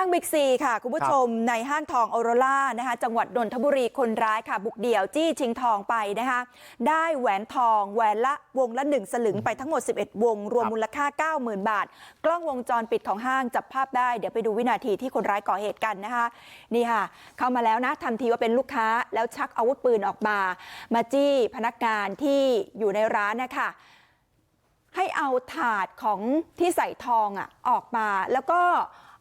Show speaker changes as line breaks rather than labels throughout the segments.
างบิ๊กซีค่ะ คุณผู้ชมในห้างทองออโรล่านะคะจังหวัดนนทบุรีคนร้ายค่ะ บุกเดี่ยวจี้ชิงทองไปนะคะได้แหวนทองแหวนละวงละหนึ่งสลึงไปทั้งหมด 11 วง รวมมูลค่า 90,000 บาท กล้องวงจรปิดของห้างจับภาพได้เดี๋ยวไปดูวินาทีที่คนร้ายก่อเหตุกันนะคะนี่ค่ะ เข้ามาแล้วนะทำทีว่าเป็นลูกค้าแล้วชักอาวุธปืนออกมา มาจี้พนักงานที่อยู่ในร้านนะคะให้เอาถาดของที่ใส่ทองอะออกมาแล้วก็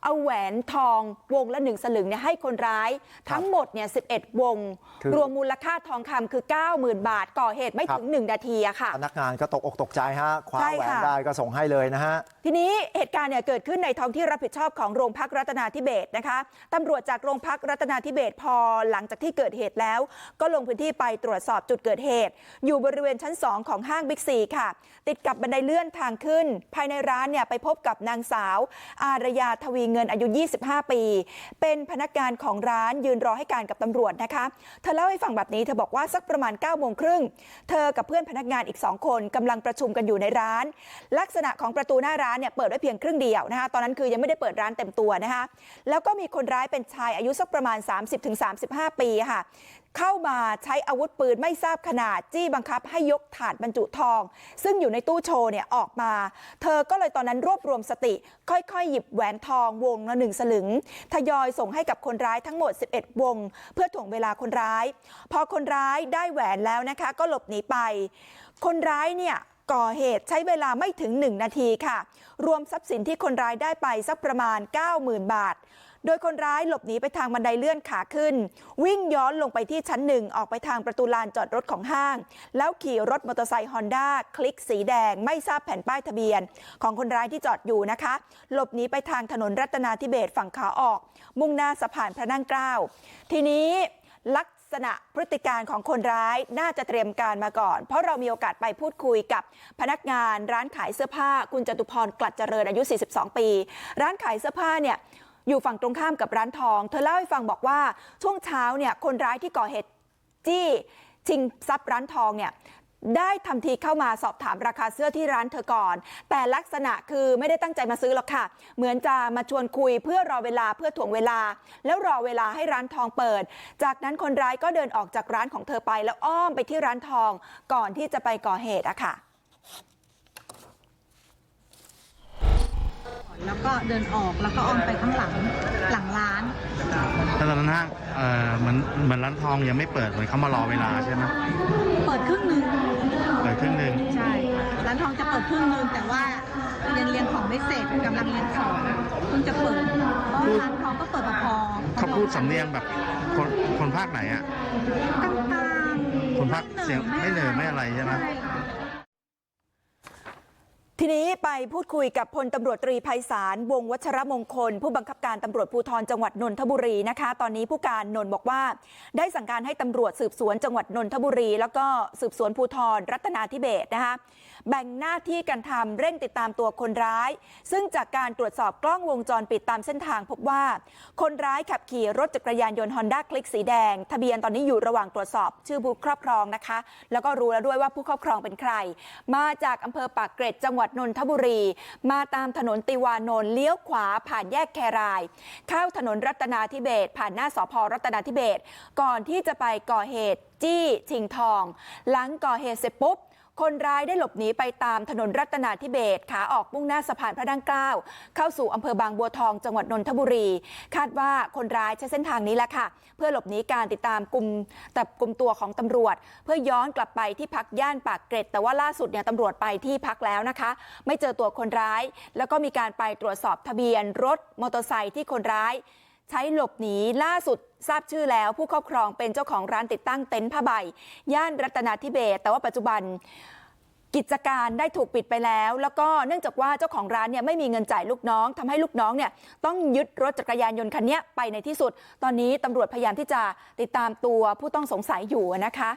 เอาแหวนทองวงละหนึ่งสลึงเนี่ยให้คนร้ายทั้งหมดเนี่ย11วง
คือ
รวมมูลค่าทองคำคือ 90,000 บาท ก่อเหตุไม่ถึง 1 นาทีอะค่ะ
พนักงานก็ตกอกตกใจฮะคว้า
ใช่
แหวน
ค่ะ
ได้ก็ส่งให้เลยนะฮะ
ทีนี้เหตุการณ์เนี่ยเกิดขึ้นในท้องที่รับผิดชอบของโรงพักรัตนาธิเบศรนะคะตำรวจจากโรงพักรัตนาธิเบศรพอหลังจากที่เกิดเหตุแล้ว ก็ลงพื้นที่ไปตรวจสอบจุดเกิดเหตุ อยู่บริเวณชั้น 2 ของห้างบิ๊กซีค่ะ ติดกับบันไดเลื่อนทางขึ้น ภายในร้านเนี่ยไปพบกับนางสาว อารยาทวีเงินอายุ 25 ปี เป็นพนักงานของร้านยืนรอให้การกับตำรวจนะคะ เธอเล่าให้ฟังแบบนี้เธอบอกว่าสักประมาณ9ก้าโมงครึ่งเธอกับเพื่อนพนักงานอีก 2 คนกำลังประชุมกันอยู่ในร้าน ลักษณะของประตูหน้าร้านเนี่ยเปิดไว้เพียงครึ่งเดียวนะคะตอนนั้นคือยังไม่ได้เปิดร้านเต็มตัวนะคะแล้วก็มีคนร้ายเป็นชายอายุสักประมาณ 30-35 ปีค่ะเข้ามาใช้อาวุธปืนไม่ทราบขนาดจี้บังคับให้ยกถาดบรรจุทอง ซึ่งอยู่ในตู้โชว์เนี่ยออกมา เธอก็เลยตอนนั้นรวบรวมสติ ค่อยๆ หยิบแหวนทองวงละหนึ่งสลึง ทยอยส่งให้กับคนร้ายทั้งหมด 11 วง เพื่อถ่วงเวลาคนร้าย พอคนร้ายได้แหวนแล้วนะคะ ก็หลบหนีไป คนร้ายเนี่ยก่อเหตุใช้เวลาไม่ถึง 1 นาทีค่ะ รวมทรัพย์สินที่คนร้ายได้ไปสักประมาณ 90,000 บาท โดยคนร้ายหลบหนีไปทางบันไดเลื่อนขาขึ้น วิ่งย้อนลงไปที่ชั้นหนึ่งออกไปทางประตูลานจอดรถของห้าง แล้วขี่รถมอเตอร์ไซค์ฮอนด้าคลิกสีแดง ไม่ทราบแผ่นป้ายทะเบียน ของคนร้ายที่จอดอยู่นะคะ หลบหนีไปทางถนนรัตนาธิเบศฝั่งขาออก มุ่งหน้าสะพานพระนั่งเกล้าทีนี้ลักษณะพฤติการของคนร้ายน่าจะเตรียมการมาก่อน เพราะเรามีโอกาสไปพูดคุยกับพนักงานร้านขายเสื้อผ้า คุณจตุพรกลัดเจริญอายุ 42 ปี ร้านขายเสื้อผ้าเนี่ย อยู่ฝั่งตรงข้ามกับร้านทอง เธอเล่าให้ฟังบอกว่าช่วงเช้าเนี่ยคนร้ายที่ก่อเหตุจี้ชิงทรัพย์ร้านทองเนี่ยได้ทำทีเข้ามาสอบถามราคาเสื้อที่ร้านเธอก่อน แต่ลักษณะคือไม่ได้ตั้งใจมาซื้อหรอกค่ะ เหมือนจะมาชวนคุยเพื่อรอเวลาเพื่อถ่วงเวลา แล้วรอเวลาให้ร้านทองเปิด จากนั้นคนร้ายก็เดินออกจากร้านของเธอไปแล้วอ้อมไปที่ร้านทองก่อนที่จะไปก่อเหตุอะค่ะ
แล้ว ก็เดินออกแล้วก็ออมไปข้างหลังหลังร้าน
แต่ตอนนั้นห้างเอ่อเหมือนเหมือนร้านทองยังไม่เปิดเหมือนเขามารอเวลาใช่ไหม
เปิดครึ่งหนึง
เปิดครึ่งหนึ่ง
ใช่ค่ะร้านทองจะเปิดครึ่งหนึงแต่ว่ายังเรียงของไม่เสร็จกำลังเรียงของเพิ่งจะเปิดเพราะร้านทองก็เปิดมาพอ
เขาพูดสำเนียงแบบคนคนภาคไหนอะ
กลางๆ
คนภาคเสียงไม่เหนือไม่อะไรใช่ไหม
ค่ะ
ทีนี้ไปพูดคุยกับพลตำรวจตรีไพศาลวงวัชรมงคล ผู้บังคับการตำรวจภูธรจังหวัดนนทบุรีนะคะ ตอนนี้ผู้การนนท์บอกว่า ได้สั่งการให้ตำรวจสืบสวนจังหวัดนนทบุรี แล้วก็สืบสวนภูธรรัตนาธิเบศนะคะแบ่งหน้าที่กันทำเร่งติดตามตัวคนร้าย ซึ่งจากการตรวจสอบกล้องวงจรปิดตามเส้นทางพบว่า คนร้ายขับขี่รถจักรยานยนต์ฮอนด้าคลิกสีแดง ทะเบียนตอนนี้อยู่ระหว่างตรวจสอบชื่อผู้ครอบครองนะคะ แล้วก็รู้แล้วด้วยว่าผู้ครอบครองเป็นใคร มาจากอำเภอปากเกร็ดจังหวัดนนทบุรี มาตามถนนติวานนท์เลี้ยวขวาผ่านแยกแคราย เข้าถนนรัตนาธิเบศผ่านหน้าสพรัตนาธิเบศก่อนที่จะไปก่อเหตุจี้ชิงทอง หลังก่อเหตุเสร็จปุ๊บ คนร้ายได้หลบหนีไปตามถนนรัตนาธิเบศขาออกมุ่งหน้าสะพานพระนั่งเกล้าเข้าสู่อำเภอบางบัวทองจังหวัดนนทบุรี คาดว่าคนร้ายใช้เส้นทางนี้แหละค่ะ เพื่อหลบหนีการติดตามกลุ่มตับกลุ่มตัวของตำรวจ เพื่อย้อนกลับไปที่พักย่านปากเกร็ด แต่ว่าล่าสุดเนี่ยตำรวจไปที่พักแล้วนะคะ ไม่เจอตัวคนร้าย แล้วก็มีการไปตรวจสอบทะเบียนรถมอเตอร์ไซค์ที่คนร้าย ใช้หลบหนีล่าสุดทราบชื่อแล้วผู้ครอบครองเป็นเจ้าของร้านติดตั้งเต็นท์ผ้าใบ ย่านรัตนาธิเบศแต่ว่าปัจจุบันกิจการได้ถูกปิดไปแล้ว แล้วก็เนื่องจากว่าเจ้าของร้านเนี่ยไม่มีเงินจ่ายลูกน้องทำให้ลูกน้องเนี่ยต้องยึดรถจักรยานยนต์คันนี้ไปในที่สุด ตอนนี้ตำรวจพยายามที่จะติดตามตัวผู้ต้องสงสัยอยู่นะคะ